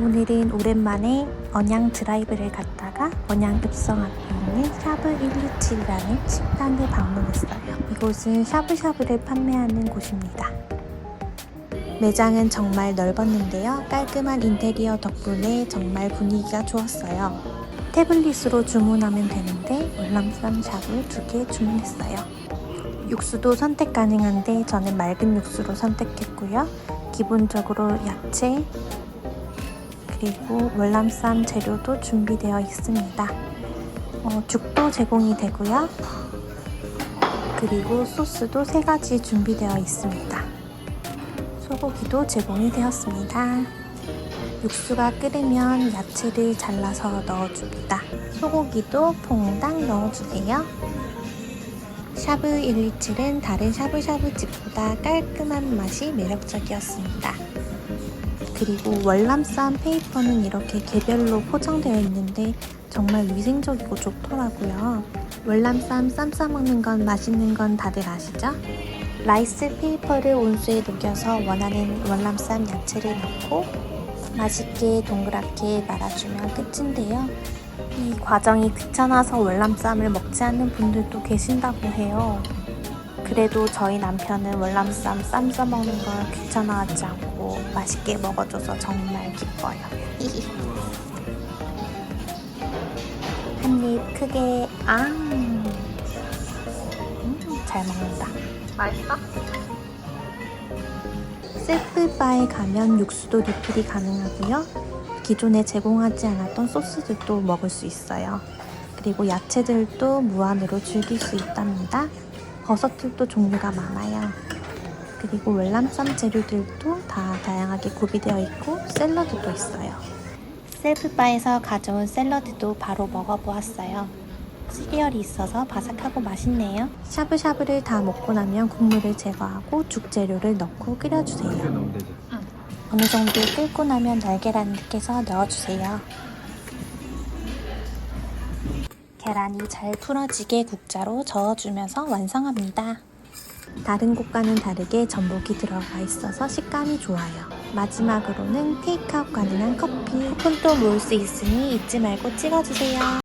오늘은 오랜만에 언양 드라이브를 갔다가 언양 읍성 앞에 있는 샤브 127이라는 식당을 방문했어요. 이곳은 샤브샤브를 판매하는 곳입니다. 매장은 정말 넓었는데요. 깔끔한 인테리어 덕분에 정말 분위기가 좋았어요. 태블릿으로 주문하면 되는데 월남쌈 샤브 두개 주문했어요. 육수도 선택 가능한데 저는 맑은 육수로 선택했고요. 기본적으로 야채, 그리고 월남쌈 재료도 준비되어 있습니다. 어, 죽도 제공이 되고요. 그리고 소스도 세 가지 준비되어 있습니다. 소고기도 제공이 되었습니다. 육수가 끓으면 야채를 잘라서 넣어줍니다. 소고기도 퐁당 넣어주세요. 샤브 127은 다른 샤브샤브 집보다 깔끔한 맛이 매력적이었습니다. 그리고 월남쌈 페이퍼는 이렇게 개별로 포장되어 있는데 정말 위생적이고 좋더라고요. 월남쌈 쌈 싸먹는 건 맛있는 건 다들 아시죠? 라이스 페이퍼를 온수에 녹여서 원하는 월남쌈 야채를 넣고 맛있게 동그랗게 말아주면 끝인데요. 이 과정이 귀찮아서 월남쌈을 먹지 않는 분들도 계신다고 해요. 그래도 저희 남편은 월남쌈 쌈 싸먹는 걸 귀찮아하지 않고 맛있게 먹어줘서 정말 기뻐요. 한 입 크게 앙. 음, 잘 먹는다. 맛있어? 셀프바에 가면 육수도 리필이 가능하고요. 기존에 제공하지 않았던 소스들도 먹을 수 있어요. 그리고 야채들도 무한으로 즐길 수 있답니다. 버섯들도 종류가 많아요. 그리고 월남쌈 재료들도 다 다양하게 구비되어 있고 샐러드도 있어요. 셀프바에서 가져온 샐러드도 바로 먹어보았어요. 시리얼이 있어서 바삭하고 맛있네요. 샤브샤브를 다 먹고 나면 국물을 제거하고 죽 재료를 넣고 끓여주세요. 어느 정도 끓고 나면 날계란을 깨서 넣어주세요. 계란이 잘 풀어지게 국자로 저어주면서 완성합니다. 다른 곳과는 다르게 전복이 들어가 있어서 식감이 좋아요. 마지막으로는 테이크아웃 가능한 커피. 폰도 모을 수 있으니 잊지 말고 찍어주세요.